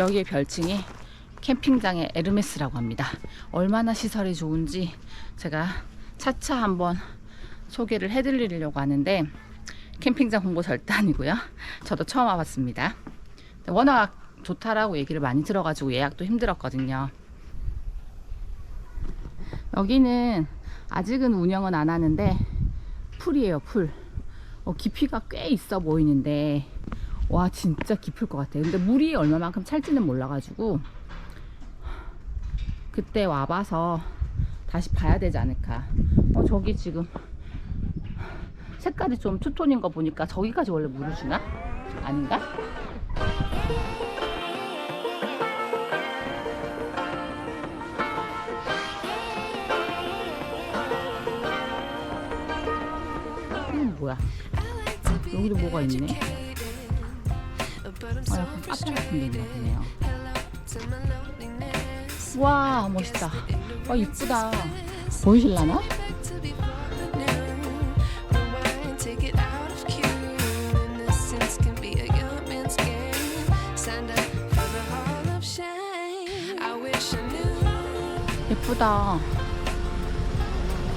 여기의 별칭이 캠핑장의 에르메스라고 합니다. 얼마나 시설이 좋은지 제가 차차 한번 소개를 해드리려고 하는데 캠핑장 홍보 절대 아니고요. 저도 처음 와봤습니다. 워낙 좋다라고 얘기를 많이 들어가지고 예약도 힘들었거든요. 여기는 아직은 운영은 안 하는데 풀이에요, 풀. 어, 깊이가 꽤 있어 보이는데 와 진짜 깊을 것 같아요. 근데 물이 얼마만큼 찰지는 몰라가지고 그때 와봐서 다시 봐야 되지 않을까. 어 저기 지금 색깔이 좀 투톤인 거 보니까 저기까지 원래 물을 주나? 아닌가? 이건 뭐야? 여기도 뭐가 있네. 카페 같은 데 있나 보네요. 와, 멋있다. 와, 이쁘다. 보이실라나? 예쁘다.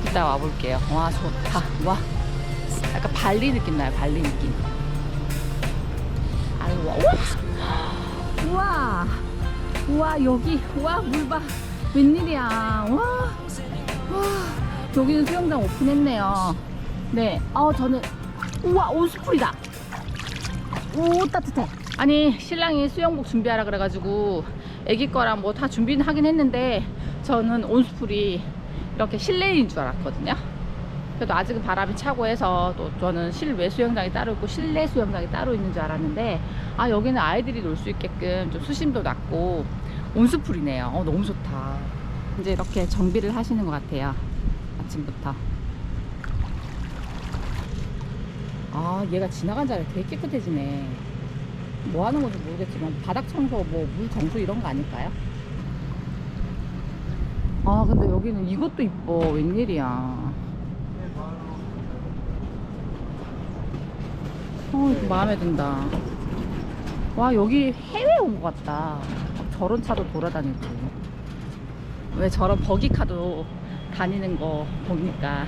이따 와볼게요. 와, 좋다. 와. 약간 발리 느낌 나요, 발리 느낌. 아이고, 와. 우와. 우와, 여기. 우와, 물 봐. 웬일이야. 와. 와. 여기는 수영장 오픈했네요. 네. 어, 저는. 우와, 온수풀이다. 오, 따뜻해. 아니, 신랑이 수영복 준비하라 그래가지고, 애기 거랑 뭐 다 준비는 하긴 했는데, 저는 온수풀이 이렇게 실내인 줄 알았거든요. 그래도 아직은 바람이 차고 해서 또 저는 실외 수영장이 따로 있고 실내 수영장이 따로 있는 줄 알았는데 아 여기는 아이들이 놀 수 있게끔 좀 수심도 낮고 온수풀이네요. 어 너무 좋다. 이제 이렇게 정비를 하시는 것 같아요. 아침부터. 아 얘가 지나간 자리 되게 깨끗해지네. 뭐 하는 건지 모르겠지만 바닥 청소 뭐 물 정수 이런 거 아닐까요? 아 근데 여기는 이것도 이뻐 웬일이야 어 마음에 든다. 와 여기 해외 온 것 같다. 막 저런 차도 돌아다니고. 왜 저런 버기카도 다니는 거 보니까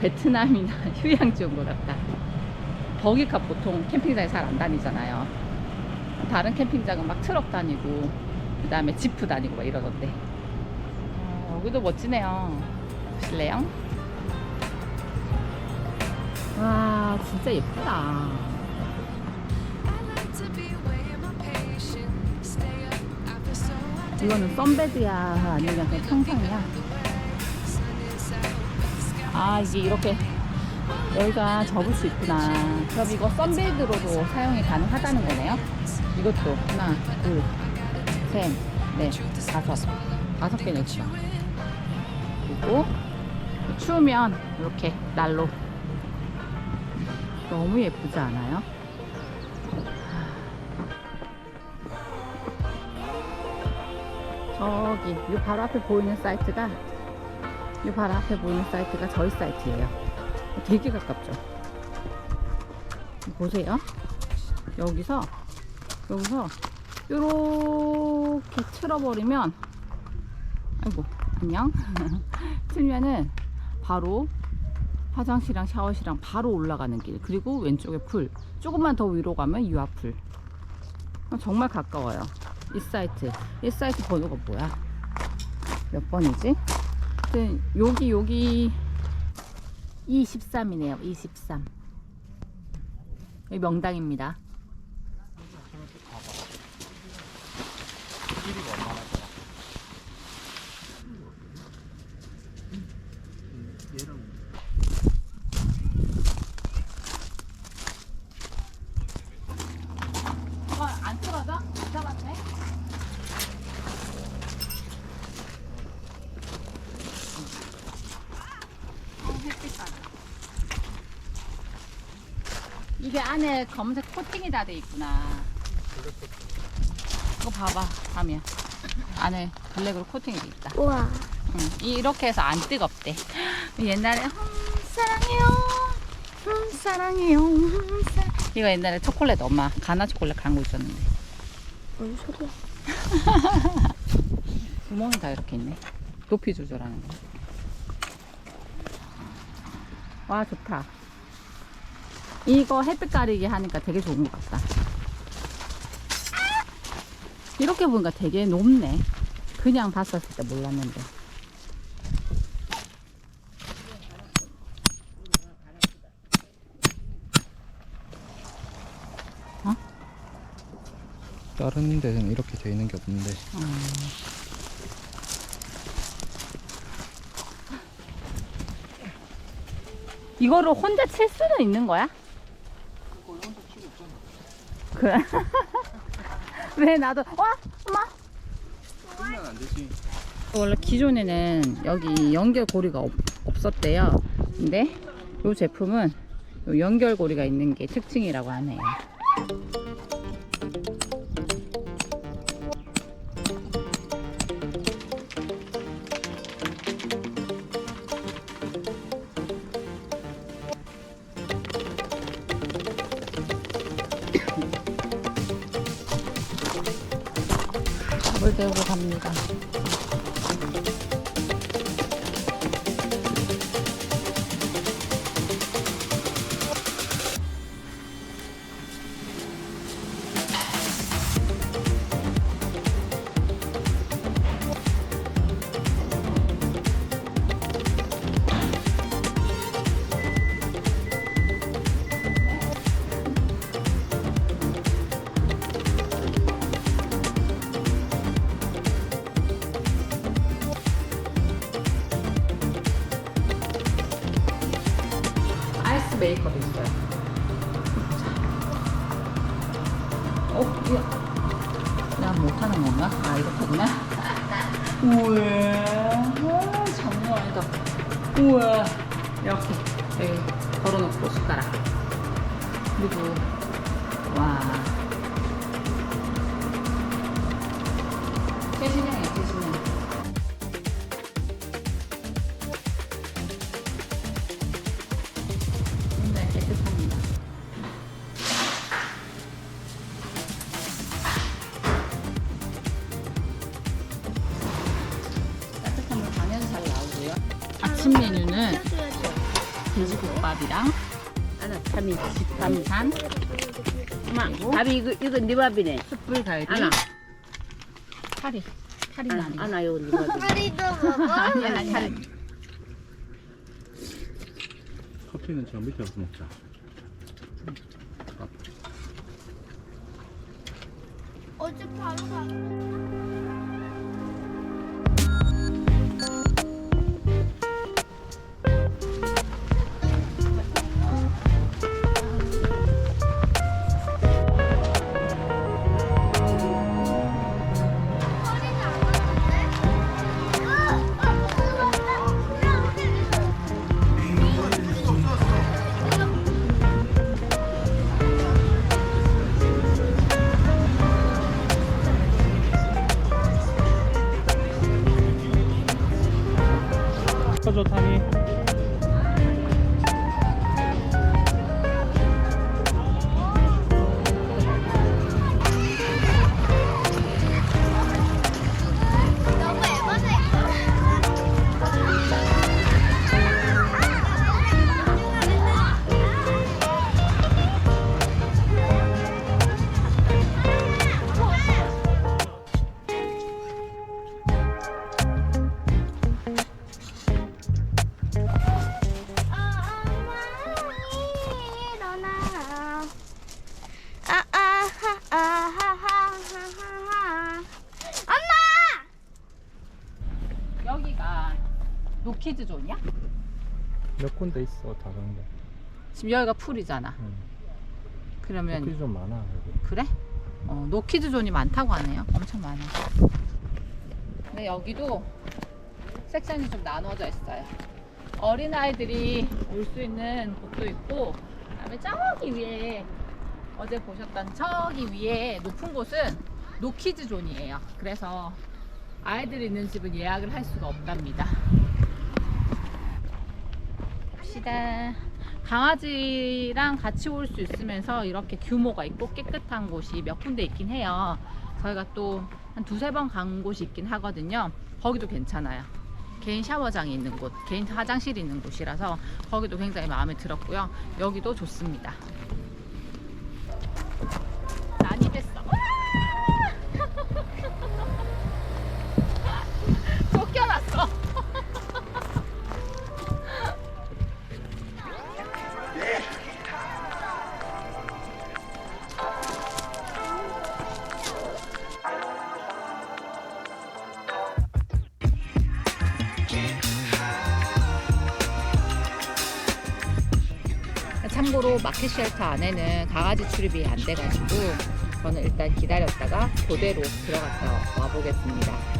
베트남이나 휴양지 온 것 같다. 버기카 보통 캠핑장에 잘 안 다니잖아요. 다른 캠핑장은 막 트럭 다니고 그 다음에 지프 다니고 막 이러던데. 어, 여기도 멋지네요. 보실래요? 와, 진짜 예쁘다. 이거는 썬베드야? 아니면 그냥 평상이야? 아, 이게 이렇게 여기가 접을 수 있구나. 그럼 이거 썬베드로도 사용이 가능하다는 거네요? 이것도 하나, 둘, 셋, 넷, 다섯. 다섯 개네 있죠. 그리고 추우면 이렇게 난로. 너무 예쁘지 않아요? 저기 이 바로 앞에 보이는 사이트가 이 바로 앞에 보이는 사이트가 저희 사이트예요. 되게 가깝죠. 보세요. 여기서 여기서 이렇게 틀어버리면 아이고 안녕 틀면은 바로 화장실이랑 샤워실이랑 바로 올라가는 길 그리고 왼쪽에 풀. 조금만 더 위로 가면 유아풀. 어, 정말 가까워요. 이 사이트. 이 사이트 번호가 뭐야? 몇 번이지? 하여튼 여기 여기 23이네요. 23 여기 명당입니다 어, 안 떨어져? 잡았네. 어, 햇빛 받아. 이게 안에 검은색 코팅이 다 돼 있구나. 이거 봐봐, 밤이야. 안에 블랙으로 코팅이 돼 있다. 우와. 응, 이렇게 해서 안 뜨겁대. 옛날에 음, 사랑해요. 음, 사랑해요. 음, 사랑... 이거 옛날에 초콜릿 엄마 가나 초콜릿 간거 있었는데. 뭔 소리야? 구멍이 다 이렇게 있네. 높이 조절하는 거. 와, 좋다. 이거 햇빛 가리기 하니까 되게 좋은 것 같다. 이렇게 보니까 되게 높네. 그냥 봤었을 때 몰랐는데. 다른 데는 이렇게 돼 있는 게 없는데 이거를 혼자 칠 수는 있는 거야? 그래. 왜 나도 와 엄마. 쓰면 안 되지 원래 기존에는 여기 연결고리가 없, 없었대요. 근데 이 제품은 요 연결고리가 있는 게 특징이라고 하네요. 데우고 갑니다. 아이스 메이커도 있어요. 어, 이거 나 못하는 건가? 아, 이렇게구나. 우와, 장난 아니다. 우와, 이렇게 여기 걸어놓고 숟가락. 그리고 와. 최신형. 아침 메뉴는 돼지국밥이랑 하나 밤이 밤산, 엄마 밥이 이거 이거 네 밥이네. 숯불 갈비, 하나 파리. 파리는 하나 아니고. 하나 요거 네 밥이. 파리도 먹어? 아니, 아니, 아니. 커피는 저 밑에 가서 먹자 어제 바로 가. 군데 있어 다른 거 지금 여기가 풀이잖아. 응. 그러면 커피 좀 많아 여기 그래? 어, 노키즈 존이 많다고 하네요. 엄청 많아. 근데 여기도 섹션이 좀 나눠져 있어요. 어린 아이들이 올 수 있는 곳도 있고, 그다음에 저기 위에 어제 보셨던 저기 위에 높은 곳은 노키즈 존이에요. 그래서 아이들 있는 집은 예약을 할 수가 없답니다. 봅시다. 강아지랑 같이 올 수 있으면서 이렇게 규모가 있고 깨끗한 곳이 몇 군데 있긴 해요. 저희가 또 한 두세 번 간 곳이 있긴 하거든요. 거기도 괜찮아요. 개인 샤워장이 있는 곳, 개인 화장실이 있는 곳이라서 거기도 굉장히 마음에 들었고요. 여기도 좋습니다. 마켓 쉘터 안에는 강아지 출입이 안 돼가지고 저는 일단 기다렸다가 교대로 들어갔다 와보겠습니다.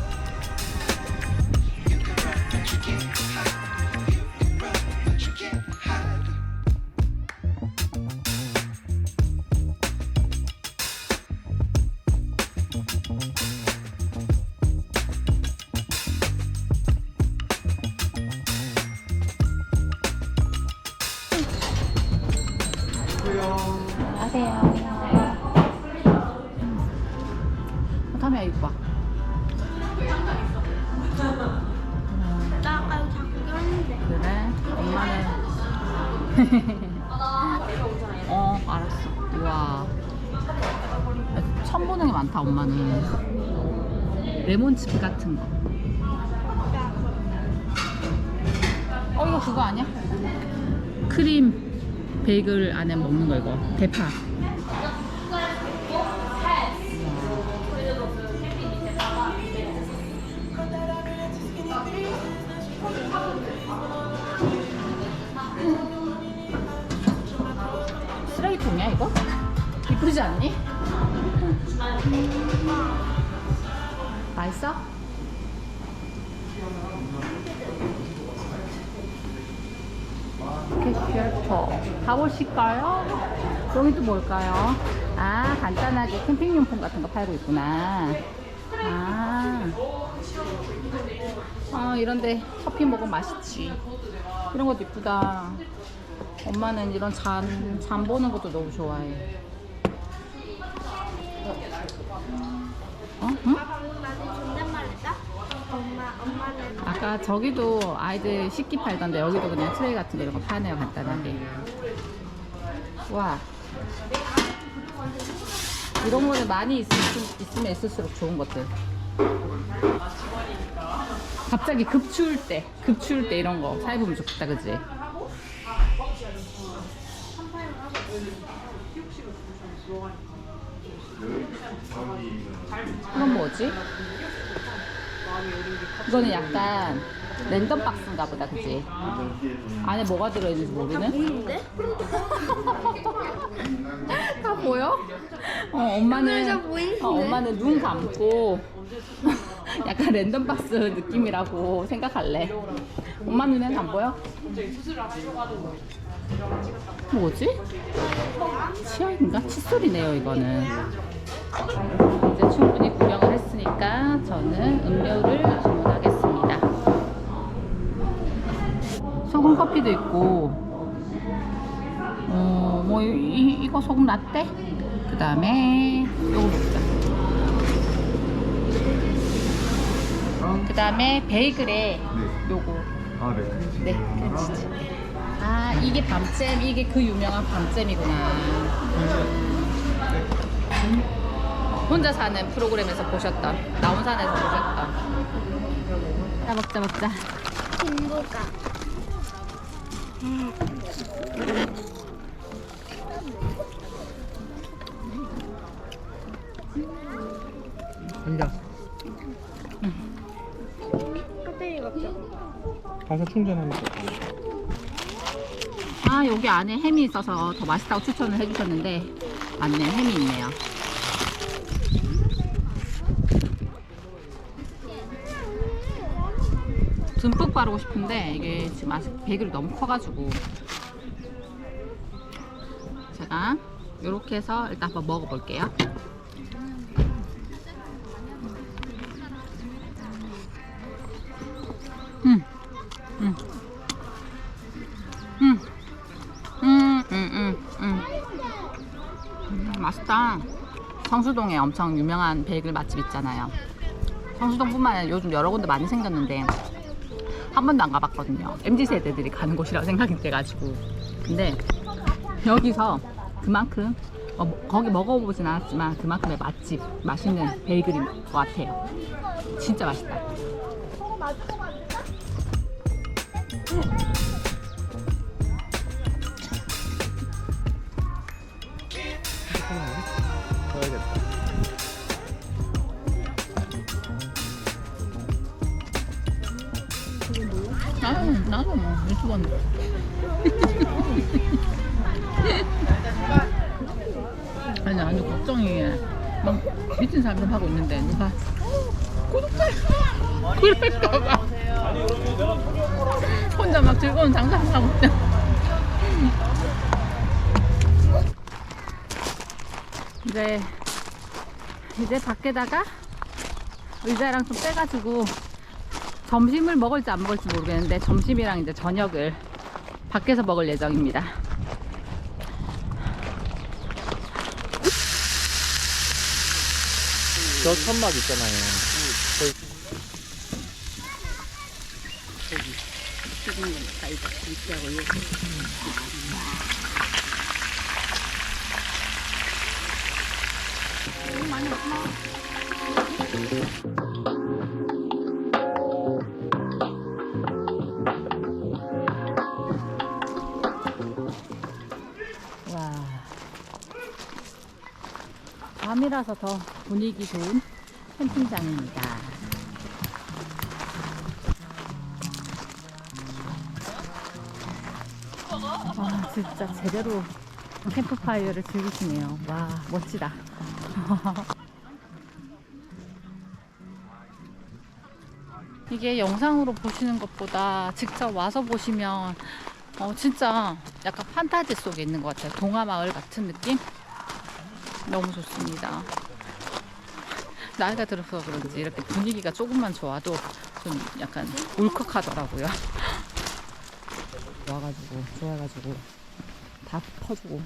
엄마는. 레몬칩 같은 거. 어, 이거 그거 아니야? 크림 베이글 안에 먹는 거, 이거. 대파. 쓰레기통이야, 이거? 이쁘지 않니? 맛있어? 캐셔터 가보실까요? 여기 또 뭘까요? 아 간단하게 캠핑용품 같은 거 팔고 있구나 아, 아 이런데 커피 먹으면 맛있지 이런 것도 이쁘다 엄마는 이런 잔, 잔 보는 것도 너무 좋아해 어? 응? 아까 저기도 아이들 식기 팔던데 여기도 그냥 트레이 같은 거 이런 거 파네요 간단하게 와 이런 거는 많이 있, 있으면 있을수록 좋은 것들 갑자기 급 추울 때, 급 추울 때 이런 거 사입으면 좋겠다, 그지? 이건 뭐지? 이거는 약간 랜덤 박스인가 보다, 그지? 안에 뭐가 들어있는지 모르는? 보이는데? 다 보여? 어, 엄마는 보이는데? 어, 엄마는 눈 감고 약간 랜덤 박스 느낌이라고 생각할래. 엄마 눈에는 안 보여? 뭐지? 치약인가? 칫솔이네요, 이거는. 이제 충분히 구경을 했으니까 저는 음료를 주문하겠습니다. 소금 커피도 있고, 어, 뭐, 이, 이- 이거 소금 라떼? 그 다음에, 요거 먹자. 그 다음에 베이글에 요거. 아, 네. 네, 크림치즈. 아, 이게 밤잼, 이게 그 유명한 밤잼이구나. 혼자 사는 프로그램에서 보셨던, 나온 산에서 보셨던. 자, 먹자, 먹자. 김부가. 앉아. 가서 충전하면 돼. 아, 여기 안에 햄이 있어서 더 맛있다고 추천을 해주셨는데, 맞네, 햄이 있네요. 듬뿍 바르고 싶은데, 이게 지금 아직 베이글이 너무 커가지고. 제가 이렇게 해서 일단 한번 먹어볼게요. 성수동에 엄청 유명한 베이글 맛집 있잖아요. 성수동뿐만 아니라 요즘 여러 군데 많이 생겼는데 한 번도 안 가봤거든요. MZ 세대들이 가는 곳이라고 생각이 돼가지고. 근데 여기서 그만큼 어, 뭐- 거기 먹어보진 않았지만 그만큼의 맛집, 맛있는 베이글인 것 같아요. 진짜 맛있다. 써 나도 뭐 유튜버인데. 아니 아주 걱정이 막 미친 사람들 하고 있는데 누가 구독자 그럴까봐 혼자 막 즐거운 장사를 하고 있다. 이제 이제 밖에다가 의자랑 좀 빼가지고 점심을 먹을지 안 먹을지 모르겠는데 점심이랑 이제 저녁을 밖에서 먹을 예정입니다. 저 천막 있잖아요. 거기 튀긴 건 달다. 김치하고 밤이라서 더 분위기 좋은 캠핑장입니다. 와, 진짜 제대로 캠프파이어를 즐기시네요. 와, 멋지다. 이게 영상으로 보시는 것보다 직접 와서 보시면 어, 진짜 약간 판타지 속에 있는 것 같아요. 동화 마을 같은 느낌? 너무 좋습니다. 나이가 들어서 그런지 이렇게 분위기가 조금만 좋아도 좀 약간 울컥하더라고요. 와가지고, 좋아해가지고, 다 퍼주고.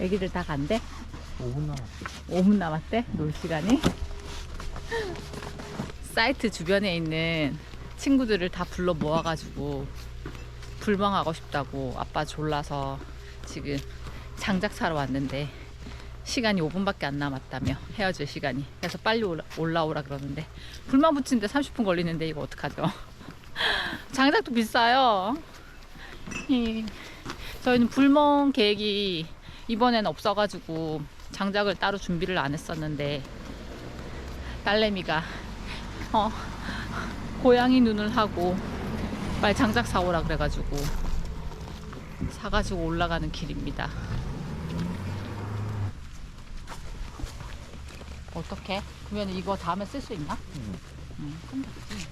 애기들 다 간대? 5분 남았어. 5분 남았대? 놀 시간이? 사이트 주변에 있는 친구들을 다 불러 모아가지고 불멍하고 싶다고 아빠 졸라서 지금 장작 사러 왔는데 시간이 5분밖에 안 남았다며 헤어질 시간이. 그래서 빨리 올라, 올라오라 그러는데 불만 붙이는데 30분 걸리는데 이거 어떡하죠? 장작도 비싸요. 이, 저희는 불멍 계획이 이번엔 없어가지고 장작을 따로 준비를 안 했었는데 딸내미가 어 고양이 눈을 하고 빨리 장작 사오라 그래가지고 사가지고 올라가는 길입니다. 어떻게? 그러면 이거 다음에 쓸 수 있나? 응. 응, 됐지.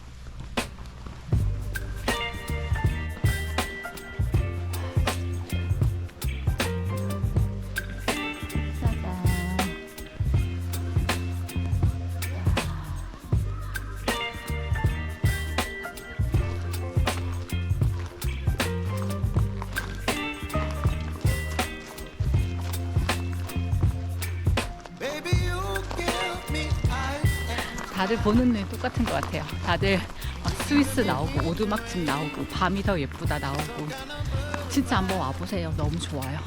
다들 보는 눈이 똑같은 것 같아요. 다들 막 스위스 나오고 오두막집 나오고 밤이 더 예쁘다 나오고 진짜 한번 와보세요. 너무 좋아요.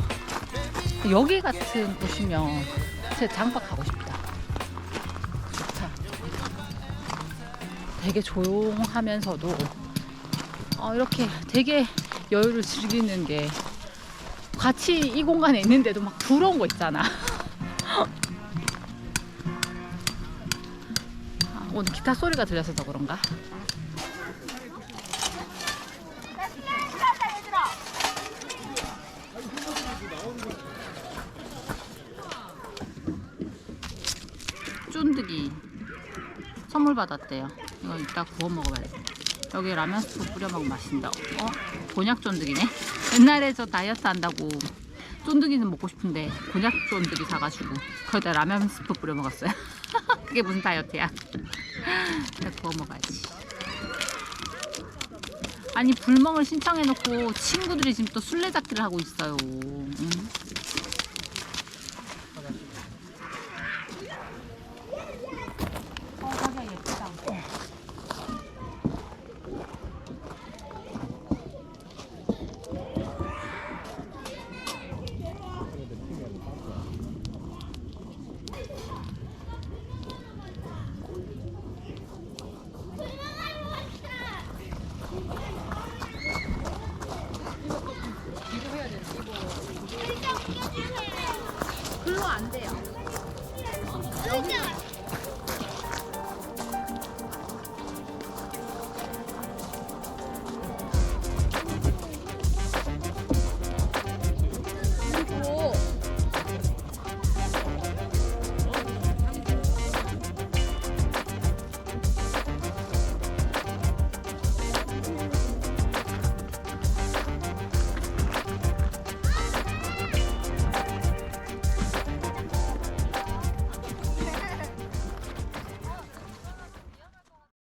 여기 같은 곳이면 진짜 장박 가고 싶다. 좋다. 되게 조용하면서도 어, 이렇게 되게 여유를 즐기는 게 같이 이 공간에 있는데도 막 부러운 거 있잖아. 오늘 기타 소리가 들려서 더 그런가? 쫀득이 선물 받았대요. 이거 이따 구워 먹어봐야 돼. 여기 라면 스프 뿌려 먹으면 맛있다. 어? 곤약 쫀득이네. 옛날에 저 다이어트 한다고 쫀득이는 먹고 싶은데 곤약 쫀득이 사가지고 거기다 라면 스프 뿌려 먹었어요. 그게 무슨 다이어트야? 구워 먹어야지. 아니 불멍을 신청해놓고 친구들이 지금 또 술래잡기를 하고 있어요. 응?